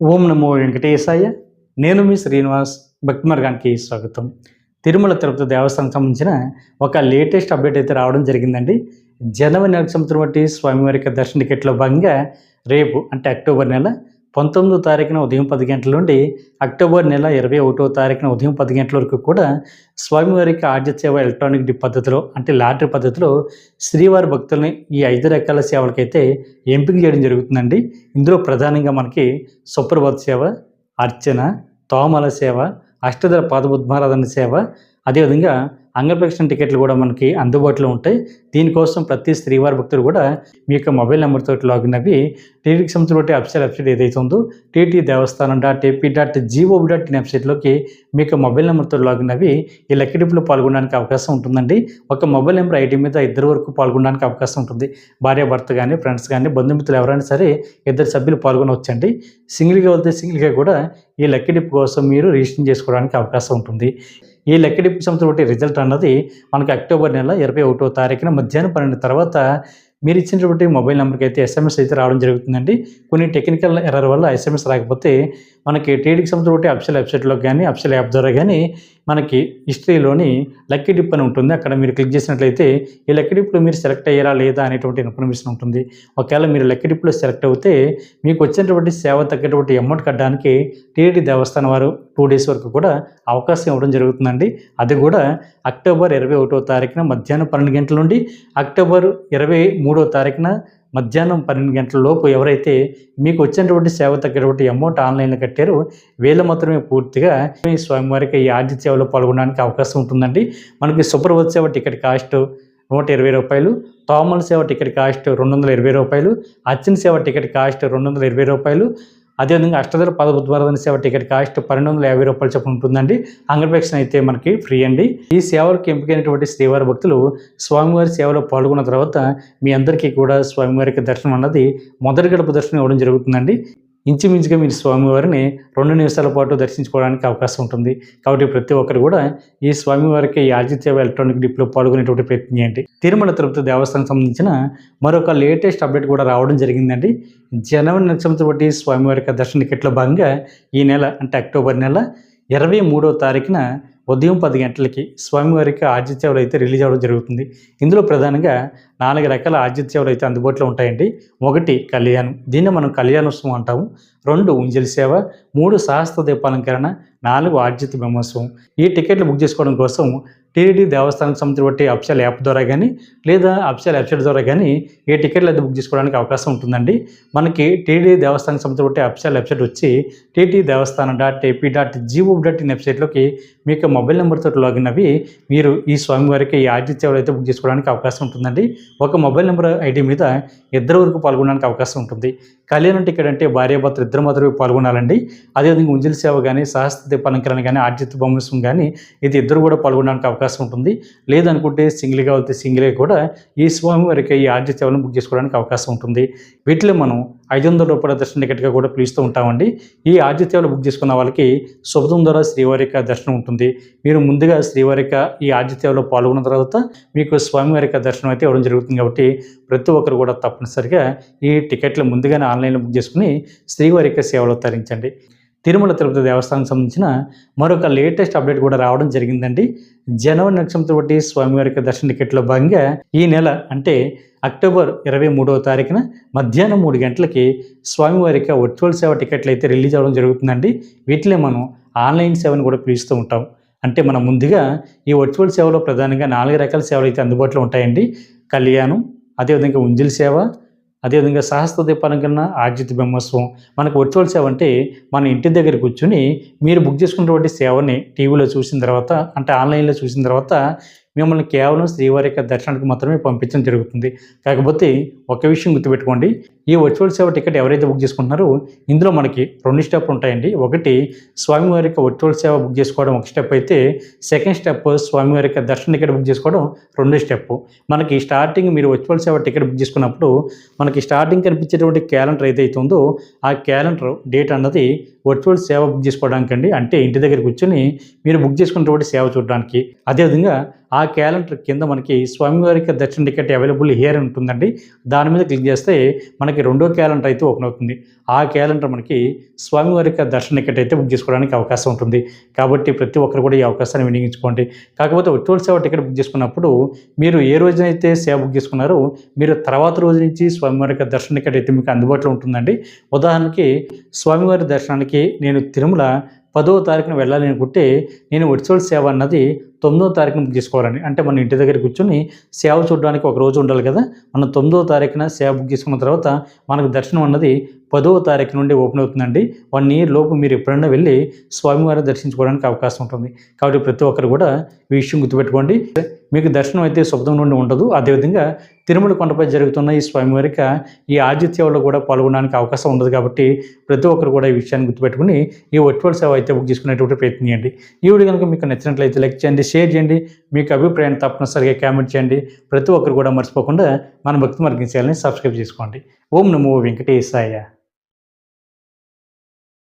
ఓం నమో వెంకటేశాయ. నేను మీ శ్రీనివాస్ భక్తి మార్గానికి స్వాగతం. తిరుమల తిరుపతి దేవస్థానం సంబంధించిన ఒక లేటెస్ట్ అప్డేట్ అయితే రావడం జరిగిందండి. జనవరి నెలకు సంవత్సరం బట్టి స్వామివారి దర్శన టికెట్లో భాగంగా రేపు అంటే అక్టోబర్ నెల పంతొమ్మిదో తారీఖున ఉదయం పది గంటల నుండి అక్టోబర్ నెల ఇరవై ఒకటో తారీఖున ఉదయం పది గంటల వరకు కూడా స్వామివారికి ఆర్జ సేవ ఎలక్ట్రానిక్ పద్ధతిలో అంటే లాటరీ పద్ధతిలో శ్రీవారి భక్తుల్ని ఈ ఐదు రకాల సేవలకైతే ఎంపిక చేయడం జరుగుతుందండి. ఇందులో ప్రధానంగా మనకి సుప్రభాత సేవ అర్చన తోమల సేవ అష్టదళ పాదబుద్మారాధన సేవ అదేవిధంగా అంగప్రక్షణ టికెట్లు కూడా మనకి అందుబాటులో ఉంటాయి. దీనికోసం ప్రతి స్త్రీవారి భక్తులు కూడా మీ యొక్క మొబైల్ నెంబర్తో లాగిన్ అవి టీటీకి సంబంధించిన వెబ్సైట్ వెబ్సైట్ ఏదైతే ఉందో TT Devasthanam dot AP dot GOB dot in వెబ్సైట్లోకి మీ యొక్క మొబైల్ నెంబర్తో లాగిన్ అవి ఈ లెక్కిడిపులో పాల్గొనడానికి అవకాశం ఉంటుందండి. ఒక మొబైల్ నెంబర్ ఐడి మీద ఇద్దరు వరకు పాల్గొనడానికి అవకాశం ఉంటుంది. భార్య భర్త కానీ ఫ్రెండ్స్ కానీ బంధుమిత్రులు ఎవరైనా సరే ఇద్దరు సభ్యులు పాల్గొనవచ్చండి. సింగిల్గా వెళ్తే సింగిల్గా కూడా ఈ లెక్కిడిప్ కోసం మీరు రిజిస్టర్ చేసుకోవడానికి అవకాశం ఉంటుంది. ఈ లెక్కడిపు సంవత్సరం ఒకటి రిజల్ట్ అన్నది మనకి అక్టోబర్ నెల ఇరవై ఒకటో తారీఖున మధ్యాహ్నం పన్నెండు తర్వాత మీరు ఇచ్చినటువంటి మొబైల్ నెంబర్కి అయితే ఎస్ఎంఎస్ అయితే రావడం జరుగుతుందండి. కొన్ని టెక్నికల్ ఎర్రర్ వల్ల ఎస్ఎంఎస్ రాకపోతే మనకి టీడీకి సంబంధించిన ఒకటి అఫిషియల్ వెబ్సైట్లో కానీ అఫిషియల్ యాప్ ద్వారా కానీ మనకి హిస్టరీలోని లక్కీ డిప్ అని ఉంటుంది. అక్కడ మీరు క్లిక్ చేసినట్లయితే ఈ లక్కీ డిప్లో మీరు సెలెక్ట్ అయ్యారా లేదా అనేటువంటి ఇన్ఫర్మేషన్ ఉంటుంది. ఒకవేళ మీరు లక్కీ డిప్లో సెలెక్ట్ అవుతే మీకు వచ్చినటువంటి సేవ తగ్గేటువంటి అమౌంట్ కట్టడానికి టీడీ దేవస్థానం వారు టూ డేస్ వరకు కూడా అవకాశం ఇవ్వడం జరుగుతుందండి. అది కూడా అక్టోబర్ ఇరవై ఒకటో తారీఖున మధ్యాహ్నం పన్నెండు గంటల నుండి అక్టోబర్ ఇరవై మూడో తారీఖున మధ్యాహ్నం పన్నెండు గంటల లోపు ఎవరైతే మీకు వచ్చినటువంటి సేవ తగ్గటువంటి అమౌంట్ ఆన్లైన్లో కట్టారో వీళ్ళు మాత్రమే పూర్తిగా ఈ స్వామివారికి ఈ ఆర్జిత సేవలో పాల్గొనడానికి అవకాశం ఉంటుందండి. మనకి సుప్రభత్ సేవ టికెట్ కాస్ట్ నూట ఇరవై రూపాయలు తోమల సేవ టికెట్ కాస్ట్ రెండు వందల ఇరవై రూపాయలు అచ్చిన సేవ టికెట్ కాస్ట్ రెండు వందల ఇరవై రూపాయలు అదేవిధంగా పద పదబుద్వారాధన సేవ టికెట్ కాస్ట్ పన్నెండు వందల యాభై రూపాయలు చొప్పున ఉంటుందండి. అంగప్రక్షణ అయితే మనకి ఫ్రీ అండి. ఈ సేవలకు ఎంపికైనటువంటి శ్రీవారి భక్తులు స్వామివారి సేవలో పాల్గొన్న తర్వాత మీ అందరికీ కూడా స్వామివారికి దర్శనం అన్నది మొదటి గడప దర్శనం ఇవ్వడం జరుగుతుందండి. ఇంచుమించుగా మీరు స్వామివారిని రెండు నిమిషాల పాటు దర్శించుకోవడానికి అవకాశం ఉంటుంది. కాబట్టి ప్రతి ఒక్కరు కూడా ఈ స్వామివారికి ఈ ఆదిత్య ఎలక్ట్రానిక్ డిప్లో పాల్గొనేటువంటి ప్రయత్నం చేయండి. తిరుమల తిరుపతి దేవస్థానం సంబంధించిన మరొక లేటెస్ట్ అప్డేట్ కూడా రావడం జరిగిందండి. జనవరి నక్షత్రం బట్టి స్వామివారికి దర్శన టికెట్లో భాగంగా ఈ నెల అంటే అక్టోబర్ నెల ఇరవై మూడో తారీఖున ఉదయం పది గంటలకి స్వామివారికి ఆర్జిత అయితే రిలీజ్ అవ్వడం జరుగుతుంది. ఇందులో ప్రధానంగా నాలుగు రకాల ఆర్జిత అయితే అందుబాటులో ఉంటాయండి. ఒకటి కళ్యాణం. దీన్ని మనం కళ్యాణోత్సవం అంటాము. రెండు ఉంజలి సేవ మూడు సహస్ర దీపాలంకరణ నాలుగు ఆర్జిత బ్రహ్మోత్సవం. ఈ టికెట్లు బుక్ చేసుకోవడం కోసం టీడీ దేవస్థానం సంబంధించిన బట్టి అఫిషియల్ యాప్ ద్వారా కానీ లేదా అప్షల్ వెబ్సైట్ ద్వారా కానీ ఏ టికెట్లు అయితే బుక్ చేసుకోవడానికి అవకాశం ఉంటుందండి. మనకి టీడీ దేవస్థానం సంబంధించిన బట్టి అప్షల్ వెబ్సైట్ వచ్చి TT Devasthanam dot AP dot GO dot in వెబ్సైట్లోకి మీకు మొబైల్ నెంబర్తో లాగిన్ అవి మీరు ఈ స్వామివారికి ఈ ఆర్జిత సేవలు అయితే బుక్ చేసుకోవడానికి అవకాశం ఉంటుందండి. ఒక మొబైల్ నెంబర్ ఐడి మీద ఇద్దరు వరకు పాల్గొనడానికి అవకాశం ఉంటుంది. కళ్యాణం టికెట్ అంటే భార్యాభర్తలు ఇద్దరు మాత్రమే పాల్గొనాలండి. అదేవిధంగా ఉంజిల్ సేవ కానీ సహస్తి పలంకరణ కానీ ఆర్జిత బొమ్మసం కానీ ఇది ఇద్దరు కూడా పాల్గొనడానికి అవకాశం ఉంటుంది. లేదనుకుంటే సింగిల్గా వెళ్తే సింగిలే కూడా ఈ స్వామి వారికి ఈ ఆర్జిత సేవలను బుక్ చేసుకోవడానికి అవకాశం ఉంటుంది. వీటిలో మనం ఐదు వందల రూపాయల దర్శన టికెట్గా కూడా పిలుస్తూ ఉంటామండి. ఈ ఆర్జిత సేవలు బుక్ చేసుకున్న వాళ్ళకి శుభదం ద్వారా శ్రీవారి యొక్క దర్శనం ఉంటుంది. మీరు ముందుగా శ్రీవారి యొక్క ఈ ఆర్జిత సేవలో పాల్గొన్న తర్వాత మీకు స్వామివారి యొక్క దర్శనం అయితే ఇవ్వడం జరుగుతుంది కాబట్టి ప్రతి ఒక్కరు కూడా తప్పనిసరిగా ఈ టికెట్లు ముందుగానే ఆన్లైన్లో బుక్ చేసుకుని శ్రీవారి యొక్క సేవలో తరించండి. తిరుమల తిరుపతి దేవస్థానం సంబంధించిన మరొక లేటెస్ట్ అప్డేట్ కూడా రావడం జరిగిందండి. జనవరి నక్షత్రం బట్టి స్వామివారి యొక్క దర్శన టికెట్లో భాగంగా ఈ నెల అంటే అక్టోబర్ ఇరవై మూడవ తారీఖున మధ్యాహ్నం మూడు గంటలకి స్వామివారి యొక్క వర్చువల్ సేవ టికెట్లు అయితే రిలీజ్ అవ్వడం జరుగుతుందండి. వీటిలో మనం ఆన్లైన్ సేవను కూడా పిలుస్తూ ఉంటాం. అంటే మనం ముందుగా ఈ వర్చువల్ సేవలో ప్రధానంగా నాలుగు రకాల సేవలు అయితే అందుబాటులో ఉంటాయండి. కళ్యాణం అదేవిధంగా ఉంజిల్ సేవ అదేవిధంగా సహస్ర దీపాలంకరణ ఆర్జిత బ్రహ్మోత్సవం. మనకు వర్చువల్ సేవ అంటే మన ఇంటి దగ్గర కూర్చుని మీరు బుక్ చేసుకున్నటువంటి సేవని టీవీలో చూసిన తర్వాత అంటే ఆన్లైన్లో చూసిన తర్వాత మిమ్మల్ని కేవలం శ్రీవారి యొక్క దర్శనానికి మాత్రమే పంపించడం జరుగుతుంది. కాకపోతే ఒక విషయం గుర్తుపెట్టుకోండి. ఈ వర్చువల్ సేవ టికెట్ ఎవరైతే బుక్ చేసుకుంటున్నారో ఇందులో మనకి రెండు స్టెప్ ఉంటాయండి. ఒకటి స్వామివారి యొక్క వర్చువల్ సేవ బుక్ చేసుకోవడం ఒక స్టెప్ అయితే సెకండ్ స్టెప్ స్వామివారి యొక్క దర్శన టికెట్ బుక్ చేసుకోవడం రెండో స్టెప్. మనకి స్టార్టింగ్ మీరు వర్చువల్ సేవ టికెట్ బుక్ చేసుకున్నప్పుడు మనకి స్టార్టింగ్ కనిపించేటువంటి క్యాలెండర్ ఏదైతే ఉందో ఆ క్యాలెండర్ డేట్ అన్నది వర్చువల్ సేవ బుక్ చేసుకోవడానికి అండి అంటే ఇంటి దగ్గర కూర్చొని మీరు బుక్ చేసుకున్నటువంటి సేవ చూడడానికి. అదేవిధంగా ఆ క్యాలెండర్ కింద మనకి స్వామివారికి దర్శన టికెట్ అవైలబుల్ హియర్ ఉంటుందండి. దాని మీద క్లిక్ చేస్తే మనకి రెండో క్యాలెండర్ అయితే ఓపెన్ అవుతుంది. ఆ క్యాలెండర్ మనకి స్వామివారికి దర్శన టికెట్ అయితే బుక్ చేసుకోవడానికి అవకాశం ఉంటుంది. కాబట్టి ప్రతి ఒక్కరు కూడా ఈ అవకాశాన్ని వినియోగించుకోండి. కాకపోతే వర్చువల్ సేవ టికెట్ బుక్ చేసుకున్నప్పుడు మీరు ఏ రోజునైతే సేవ బుక్ చేసుకున్నారో మీరు తర్వాత రోజు నుంచి స్వామివారికి దర్శన టికెట్ అయితే మీకు అందుబాటులో ఉంటుందండి. ఉదాహరణకి స్వామివారి దర్శనానికి నేను తిరుమల పదో తారీఖున వెళ్ళాలి అనుకుంటే నేను వర్చువల్ సేవ అన్నది తొమ్మిదో తారీఖున బుక్ చేసుకోవాలండి. అంటే మన ఇంటి దగ్గర కూర్చొని సేవ చూడడానికి ఒక రోజు ఉండాలి కదా. మనం తొమ్మిదో తారీఖున సేవ బుక్ చేసుకున్న తర్వాత మనకు దర్శనం అన్నది పదవ తారీఖు నుండి ఓపెన్ అవుతుందండి. వన్ ఇయర్ లోపు మీరు ఎప్పుడైనా వెళ్ళి స్వామివారిని దర్శించుకోవడానికి అవకాశం ఉంటుంది. కాబట్టి ప్రతి ఒక్కరు కూడా ఈ విషయం గుర్తుపెట్టుకోండి. మీకు దర్శనం అయితే శుభ్రం నుండి ఉండదు. అదేవిధంగా తిరుమల కొండపై జరుగుతున్న ఈ స్వామివారికి ఈ ఆతిథ్యంలో కూడా పాల్గొనడానికి అవకాశం ఉండదు కాబట్టి ప్రతి ఒక్కరు కూడా ఈ విషయాన్ని గుర్తుపెట్టుకుని ఈ వర్చువల్ సేవ అయితే బుక్ చేసుకునేటువంటి ప్రయత్నం చేయండి. ఈ వీడియో కనుక మీకు నచ్చినట్లయితే లైక్ చేయండి షేర్ చేయండి మీకు అభిప్రాయాన్ని తప్పనిసరిగా కామెంట్ చేయండి. ప్రతి ఒక్కరు కూడా మర్చిపోకుండా మన భక్తి మార్గం చేయాలని సబ్స్క్రైబ్ చేసుకోండి. ఓం నమో వెంకటేశాయ.